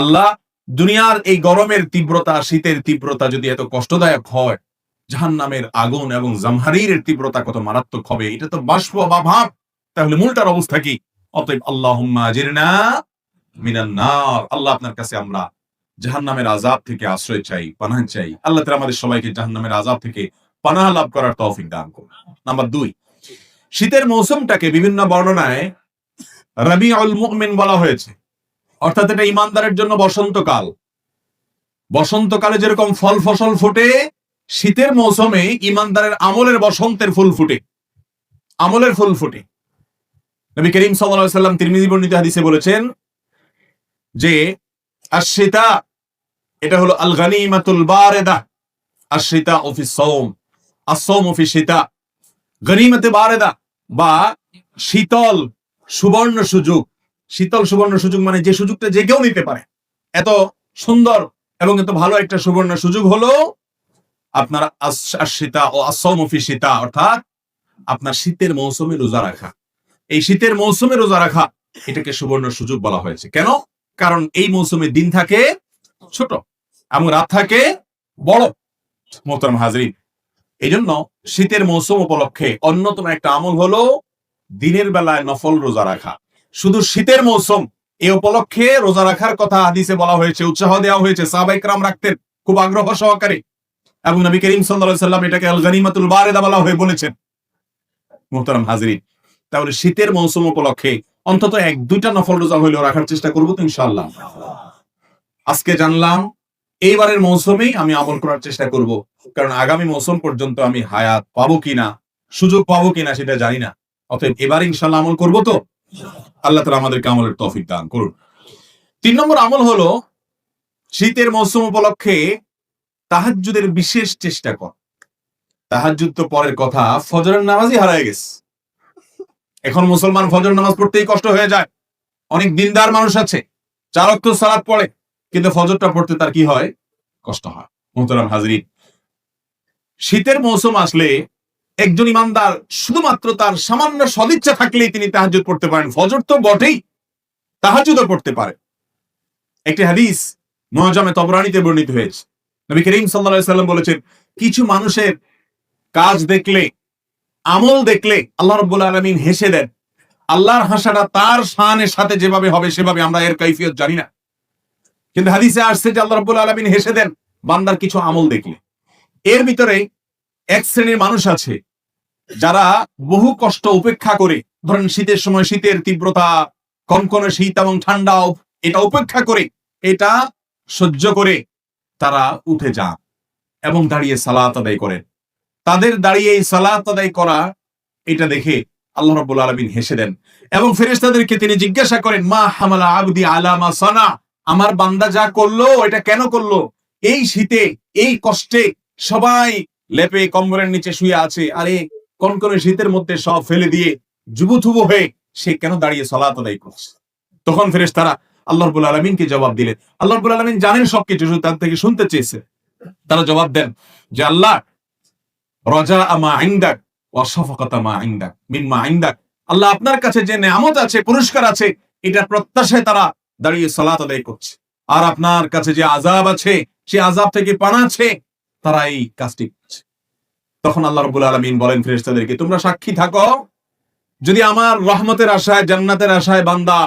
আল্লাহ, দুনিয়ার এই গরমের তীব্রতা, শীতের তীব্রতা যদি এত কষ্টদায়ক হয় জাহান নামের আগুন এবং জামহারিরের তীব্রতা কত মারাত্মক হবে, এটা তো বাষ্প বা ভাব। তাহলে মূলটার অবস্থা কি? অতএব আল্লাহ আল্লাহ আপনার কাছে আমরা জাহান্নামের আজাব থেকে আশ্রয় চাই, পানাহ চাই। আল্লাহ তাআলা আমাদের সবাইকে জাহান্নামের আজাব থেকে পানাহ লাভ করার তৌফিক দান করুন। নাম্বার দুই, শীতের মৌসুমটাকে বিভিন্ন বর্ণনায় মুমিন বলা হয়েছে। অর্থাৎ এটা ইমানদারের জন্য বসন্তকাল। বসন্তকালে যেরকম ফল ফসল ফোটে, শীতের মৌসুমে ইমানদারের আমলের বসন্তের ফুল ফুটে। আমলের ফুল ফুটে। নবী করিম সাল্লাম তিরমিজি বর্ণিত হাদিসে বলেছেন যে আশিতা এটা হলো আল গানিমাতুল বারেদা আশিতা অফিস সৌম আসৌম অফিস সীতা গনিমতে বারেদা বা শীতল সুবর্ণ সুযোগ। শীতল সুবর্ণ সুযোগ মানে যে সুযোগটা যে কেউ নিতে পারে। এত সুন্দর এবং এত ভালো একটা সুবর্ণ সুযোগ হলো আপনার আস- ও আসৌমফি সীতা, অর্থাৎ আপনার শীতের মৌসুমে রোজা রাখা। এই শীতের মৌসুমে রোজা রাখা, এটাকে সুবর্ণ সুযোগ বলা হয়েছে। কেন? কারণ এই মৌসুমে দিন থাকে ছোট এবং রাত থাকে বড়, মোহতরম হাজরিন। এই জন্য শীতের মৌসুম উপলক্ষে অন্যতম একটা আমল হলো দিনের বেলায় নফল রোজা রাখা। শুধু শীতের মৌসুম এই উপলক্ষে রোজা রাখার কথা হাদিসে বলা হয়েছে, উৎসাহ দেওয়া হয়েছে সাহাবাইকরাম রাখতেন, খুব আগ্রহ সহকারে। এবং নবী করিম সাল্লাল্লাহু সাল্লাম এটাকে আল গানিমাতুল বারেদা বলা হয়ে বলেছেন। মোহতারাম হাজরিন, তাহলে শীতের মৌসুম উপলক্ষে অন্তত এক, দুইটা নফল রোজা হইলেও রাখার চেষ্টা করব তো ইনশাআল্লাহ। আজকে জানলাম, এইবারের মৌসুমেই আমি আমল করার চেষ্টা করব, কারণ আগামী মৌসুম পর্যন্ত আমি হায়াত পাবো কিনা, সুযোগ পাবো কিনা সেটা জানি না। অতএব এবার ইনশাল্লাহ আমল করব তো? আল্লাহ তালা আমাদেরকে আমলের তৌফিক দান করুন। তিন নম্বর আমল হলো, শীতের মৌসুম উপলক্ষে তাহাজ্জুদের বিশেষ চেষ্টা কর। তাহাজ্জুদ তো পরের কথা, ফজরের নামাজই হারায় গেছে। এখন মুসলমান ফজর নামাজ পড়তেই কষ্ট হয়ে যায়। অনেক দিনদার মানুষ আছে চারক তো সালাদ পড়ে, কিন্তু ফজরটা পড়তে তার কি হয়? কষ্ট হয়। মোহতারাম হাজরিন, শীতের মৌসুম আসলে একজন ইমানদার শুধুমাত্র তার সামান্য সদিচ্ছা থাকলেই তিনি তাহাজুদ পড়তে পারেন। ফজর তো বটেই তাহাজুদও পড়তে পারে। একটি হাদিস মহাজামে তবরানিতে বর্ণিত হয়েছে। নবী করিম সাল্লাম বলেছেন, কিছু মানুষের কাজ দেখলে, আমল দেখলে আল্লাহ রাব্বুল আলামিন হেসে দেন। আল্লাহর হাসাটা তার শানের সাথে যেভাবে হবে, সেভাবে আমরা এর কৈফিয়ত জানি না। কিন্তু হাদিসে আসছে যে আল্লাহ রাব্বুল আলামিন হেসে দেন, বান্দার কিছু আমল দেখলে। এর ভিতরে এক শ্রেণির মানুষ আছে, যারা বহু কষ্ট উপেক্ষা করে, ধরেন শীতের সময় শীতের তীব্রতা, কনকনে শীত এবং ঠান্ডা এটা উপেক্ষা করে, এটা সহ্য করে তারা উঠে যান এবং দাঁড়িয়ে সালাত আদায় করেন। তাদের দাঁড়িয়ে এই সালাত আদায় করা, এটা দেখে আল্লাহ রাব্বুল আলামিন হেসে দেন এবং ফেরেশতাদেরকে তিনি জিজ্ঞাসা করেন, মা হামালা আবদি আলামা সানা? আমার বান্দা যা করল, এটা কেন করল? এই শীতে, এই কষ্টে সবাই লেপে কম্বলের নিচে শুয়ে আছে। আরে কনকনে শীতের মধ্যে সব ফেলে দিয়ে যুবথুবু হয়ে সে কেন দাঁড়িয়ে সলাত আদায় করছে? তখন ফেরেস তারা আল্লাহ রবুল আলমিনকে জবাব দিলেন। আল্লাহ রবুল আলমিন জানেন সবকিছু তার থেকে শুনতে চেয়েছে। তারা জবাব দেন যে, আল্লাহ, রজা আমা আইন্দাক অসফকতা মা আইন্দাক মিন মা আইন্দাক আল্লাহ আপনার কাছে যে নেয়ামত আছে, পুরস্কার আছে, এটা প্রত্যাশায় তারা দাঁড়িয়ে সলাত আদায় করছে। আর আপনার কাছে যে আজাব আছে, সে আজাব থেকে পানাচ্ছে তারা এই কাজটি তখন আল্লাহ রবুল আলমিন বলেন ফেরেস্তাদেরকে তোমরা সাক্ষী থাকো। যদি আমার রহমতের আশায় জান্নাতের আশায় বান্দা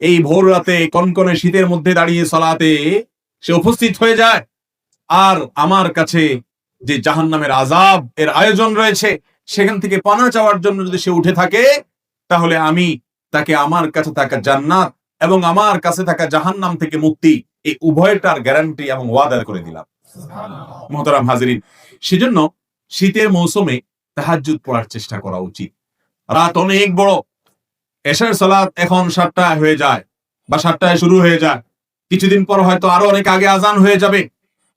এই ভোর রাতে কনকনে শীতের মধ্যে দাঁড়িয়ে সলাতে সে উপস্থিত হয়ে যায় আর আমার কাছে যে জাহান নামের আজাব এর আয়োজন রয়েছে সেখান থেকে পানা চাওয়ার জন্য যদি সে উঠে থাকে তাহলে আমি তাকে আমার কাছে থাকা জান্নাত এবং আমার কাছে থাকা জাহান্নাম থেকে মুক্তি এই উভয়টার গ্যারান্টি এবং ওয়াদা করে দিলাম। মোহতারাম হাজিরিন সেজন্য শীতের মৌসুমে তাহাজ্জুদ পড়ার চেষ্টা করা উচিত। রাত অনেক বড়। এশার সালাত এখন সাতটায় হয়ে যায় বা সাতটায় শুরু হয়ে যায়। কিছুদিন পর হয়তো আরও অনেক আগে আজান হয়ে যাবে।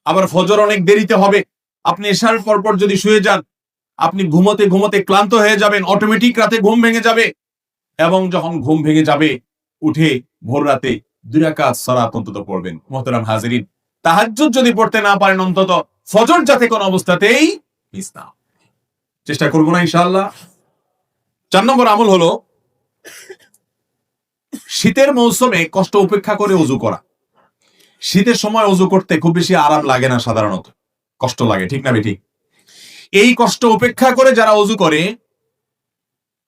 আবার ফজর অনেক দেরিতে হবে। আপনি এশার পর পর যদি শুয়ে যান, আপনি ঘুমোতে ঘুমোতে ক্লান্ত হয়ে যাবেন অটোমেটিক রাতে ঘুম ভেঙে যাবে। এবং যখন ঘুম ভেঙে যাবে, উঠে ভোর রাতে দুই রাকাত সালাত অন্তত পড়বেন। মোহতারাম হাজিরিন, তাহাজ্জুদ যদি পড়তে না পারেন অন্তত ফজর যাতে কোন অবস্থাতেই মিস না চেষ্টা করব না, ইনশাআল্লাহ। চার নম্বর আমল হলো শীতের মৌসুমে কষ্ট উপেক্ষা করে উজু করা। শীতের সময় অজু করতে খুব বেশি আরাম লাগে না সাধারণত। কষ্ট লাগে, ঠিক না বেঠিক এই কষ্ট উপেক্ষা করে যারা অজু করে,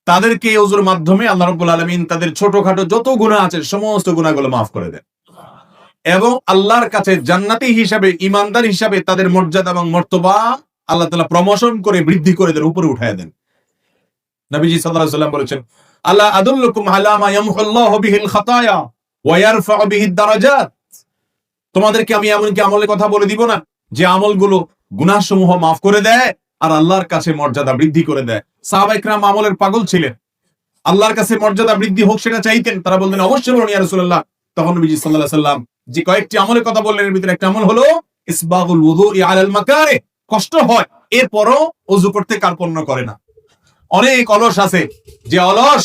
তাদেরকে অজুর মাধ্যমে আল্লাহ রব্বুল আলমিন তাদের ছোটখাটো যত গুণা আছে, সমস্ত গুণাগুলো মাফ করে দেন। এবং আল্লাহর কাছে জান্নাতি হিসাবে ইমানদার হিসাবে তাদের মর্যাদা এবং মর্তবা আল্লাহ তালা প্রমোশন করে বৃদ্ধি করে দেন উপরে উঠায় দেন। নবীজি আলাইহি সাল্লাম বলেছেন, আল্লাহ আদুল্লুকুম আলা মা ইয়ামহুল্লাহু বিহিল খাতায়া ওয়া ইয়ারফাউ বিহিদ দারাজাত। তোমাদেরকে আমি এমন কি আমলের কথা বলে দিব না, যে আমলগুলো গুনাহসমূহ করে দেয় আর আল্লাহর কাছে মর্যাদা বৃদ্ধি করে দেয়। সাহাবা ইকরাম আমলের পাগল ছিলেন। আল্লাহর কাছে মর্যাদা বৃদ্ধি হোক সেটা চাইতেন, তারা বললেন অবশ্যই বলুন ইয়া রাসূলুল্লাহ। তখন নবীজি সাল্লাল্লাহু আলাইহি সাল্লাম যে কয়েকটি আমলের কথা বললেন, এর ভিতরে একটা আমল হলো, ইসবাগুল ওযুই আলাল মাকারে কষ্ট হয়, এরপরও ওযু করতে কার্পণ্য করে না। অনেক অলস আছে। যে অলস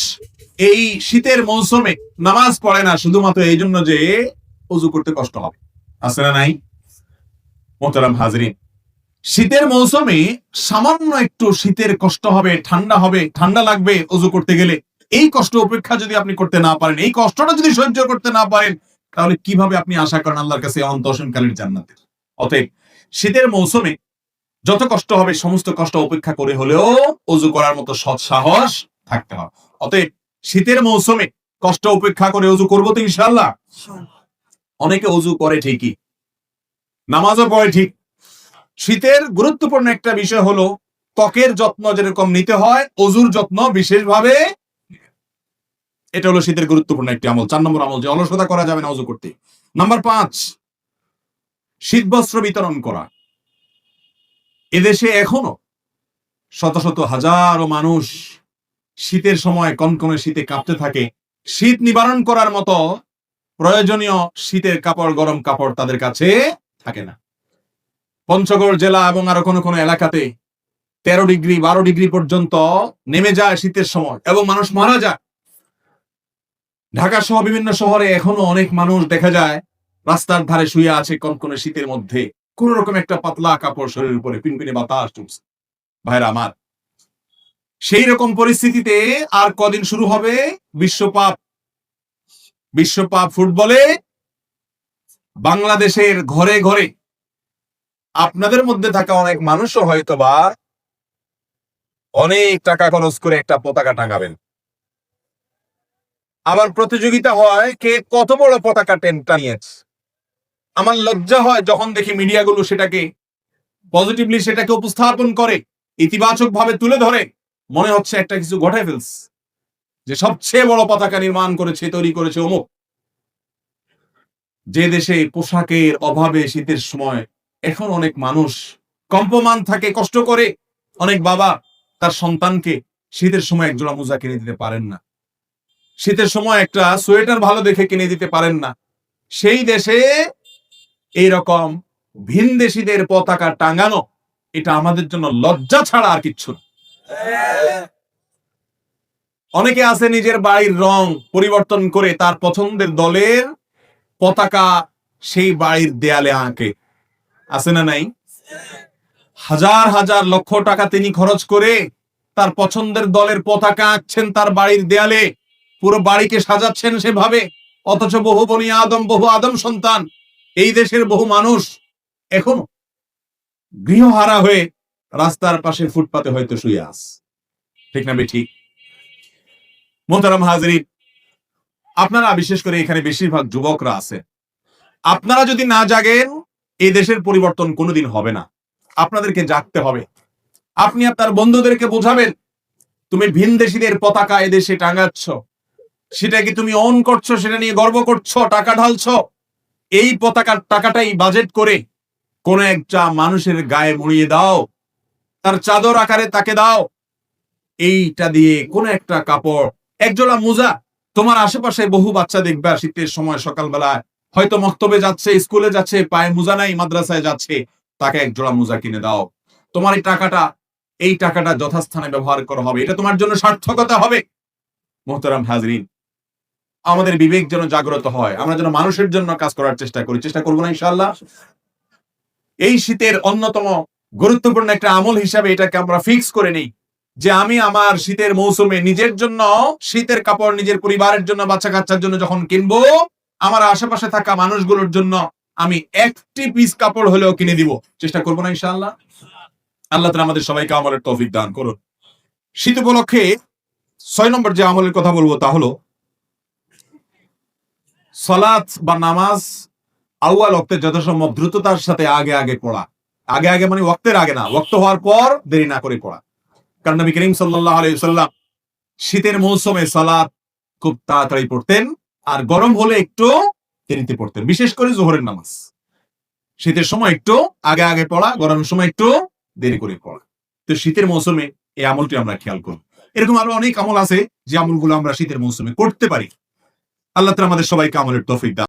এই শীতের মৌসুমে নামাজ পড়ে না, শুধুমাত্র এই জন্য যে অজু করতে কষ্ট হবে। আছে না নাই? মোহতারাম হাজরিন, শীতের মৌসুমে সামান্য একটু শীতের কষ্ট হবে, ঠান্ডা হবে, ঠান্ডা লাগবে অজু করতে গেলে। এই কষ্ট উপেক্ষা যদি আপনি করতে না পারেন, এই কষ্টটা যদি সহ্য করতে না পারেন, তাহলে কীভাবে আপনি আশা করেন আল্লাহর কাছে অন্তঃসনকালীন জান্নাতের? অতএব শীতের মৌসুমে যত কষ্ট হবে, সমস্ত কষ্ট উপেক্ষা করে হলেও অজু করার মতো সৎ সাহস থাকতে হবে। অতএব শীতের মৌসুমে কষ্ট উপেক্ষা করে অজু করব তো ইনশাল্লাহ অনেকে অজু করে ঠিকই, নামাজও পড়ে ঠিক। শীতের গুরুত্বপূর্ণ একটা বিষয় হলো ত্বকের যত্ন যেরকম নিতে হয়, অজুর যত্ন বিশেষভাবে এটা হলো শীতের গুরুত্বপূর্ণ একটি আমল। চার নম্বর আমল যে অলসতা করা যাবে না অজু করতে। নাম্বার পাঁচ, শীত বস্ত্র বিতরণ করা। এদেশে এখনও শত শত হাজারো মানুষ শীতের সময় কনকনে শীতে কাঁপতে থাকে। শীত নিবারণ করার মতো প্রয়োজনীয় শীতের কাপড়, গরম কাপড় তাদের কাছে থাকে না। পঞ্চগড় জেলা এবং আরও কোনো কোনো এলাকাতে তেরো ডিগ্রি, বারো ডিগ্রি পর্যন্ত নেমে যায় শীতের সময় এবং মানুষ মারা যায়। ঢাকা সহ বিভিন্ন শহরে এখনও অনেক মানুষ দেখা যায় রাস্তার ধারে শুয়ে আছে কনকনে শীতের মধ্যে। কোন রকম একটা পাতলা কাপড় শরীরের উপরে পিনপিনে বাতাস চলছে ভাইরা আমার সেই রকম পরিস্থিতিতে আর কদিন শুরু হবে বিশ্বপাপ বিশ্বপাপ ফুটবলে বাংলাদেশের ঘরে ঘরে আপনাদের মধ্যে থাকা অনেক মানুষও হয়তো বা অনেক টাকা খরচ করে একটা পতাকা টাঙাবেন। আবার প্রতিযোগিতা হয় কে কত বড় পতাকা টেন টানিয়েছে। আমার লজ্জা হয় যখন দেখি মিডিয়াগুলো সেটাকে পজিটিভলি সেটাকে উপস্থাপন করে ইতিবাচক ভাবে তুলে ধরে। মনে হচ্ছে একটা কিছু ঘটে ফেলস যে সবচেয়ে বড় পতাকা নির্মাণ করেছে, তৈরি করেছে অমুক। যে দেশে পোশাকের অভাবে শীতের সময় এখন অনেক মানুষ কম্পমান থাকে, কষ্ট করে। অনেক বাবা তার সন্তানকে শীতের সময় একজোড়া মোজা কিনে দিতে পারেন না। শীতের সময় একটা সোয়েটার ভালো দেখে কিনে দিতে পারেন না। সেই দেশে এইরকম ভিনদেশীদের পতাকা টাঙানো, এটা আমাদের জন্য লজ্জা ছাড়া আর কিচ্ছু না। অনেকে আছে নিজের বাড়ির রং পরিবর্তন করে তার পছন্দের দলের পতাকা সেই বাড়ির দেয়ালে আঁকে। আছে না নাই? হাজার হাজার লক্ষ টাকা তিনি খরচ করে তার পছন্দের দলের পতাকা আঁকছেন তার বাড়ির দেয়ালে। পুরো বাড়িকে সাজাচ্ছেন সেভাবে। অথচ বহু বনি আদম, বহু আদম সন্তান। এই দেশের বহু মানুষ এখনও গৃহহারা হয়ে রাস্তার পাশে ফুটপাতে হয়তো শুয়ে আস ঠিক না ঠিক মোহতারাম হাজরিন, আপনারা বিশেষ করে এখানে বেশিরভাগ যুবকরা আছে আপনারা যদি না জাগেন, এই দেশের পরিবর্তন কোনোদিন হবে না। আপনাদেরকে জাগতে হবে। আপনি আপনার বন্ধুদেরকে বোঝাবেন, তুমি ভিনদেশীদের পতাকা এদেশে টাঙাচ্ছ। সেটা কি তুমি অন করছ, সেটা নিয়ে গর্ব করছ, টাকা ঢালছো। এই পতাকার টাকাটাই বাজেট করে কোন একটা মানুষের গায়ে মুড়িয়ে দাও, তার চাদর আকারে তাকে দাও। এইটা দিয়ে কোন একটা কাপড় একজোড়া মোজা, তোমার আশেপাশে বহু বাচ্চা দেখবে শীতের সময় সকালবেলায়। হয়তো মক্তবে যাচ্ছে স্কুলে যাচ্ছে, পায়ে মোজা নাই, মাদ্রাসায় যাচ্ছে, তাকে এক জোড়া মোজা কিনে দাও। তোমার এই টাকাটা এই টাকাটা যথাস্থানে ব্যবহার করা হবে। এটা তোমার জন্য সার্থকতা হবে। মোহতারাম হাজরিন আমাদের বিবেক যেন জাগ্রত হয়। আমরা যেন মানুষের জন্য কাজ করার চেষ্টা করি। চেষ্টা করব না ইনশাল্লাহ এই শীতের অন্যতম গুরুত্বপূর্ণ একটা আমল হিসাবে এটাকে আমরা ফিক্স করে নিই। যে আমি আমার শীতের মৌসুমে নিজের জন্য, শীতের কাপড় নিজের পরিবারের জন্য বাচ্চা কাচ্চার জন্য যখন কিনবো, আমার আশেপাশে থাকা মানুষগুলোর জন্য আমি একটি পিস কাপড় হলেও কিনে দিব। চেষ্টা করব না ইনশাল্লাহ আল্লাহ তালা আমাদের সবাইকে আমলের তৌফিক দান করুন। শীত উপলক্ষে ছয় নম্বর যে আমলের কথা বলব তা হলো সলাৎ বা নামাজ আউয়াল ওক্তে যথাসম্ভব দ্রুততার সাথে আগে আগে পড়া। আগে আগে মানে ওক্তের আগে না ওক্ত হওয়ার পর দেরি না করে পড়া। কারণ নবী করিম সাল্লাহ আলাইসাল্লাম শীতের মৌসুমে সালাত খুব তাড়াতাড়ি পড়তেন আর গরম হলে একটু দেরিতে পড়তেন, বিশেষ করে জোহরের নামাজ। শীতের সময় একটু আগে আগে পড়া, গরমের সময় একটু দেরি করে পড়া। তো শীতের মৌসুমে এই আমলটি আমরা খেয়াল করব। এরকম আরও অনেক আমল আছে যে আমলগুলো আমরা শীতের মৌসুমে করতে পারি। আল্লাহ তালা আমাদের সবাইকে আমলের তফিক দান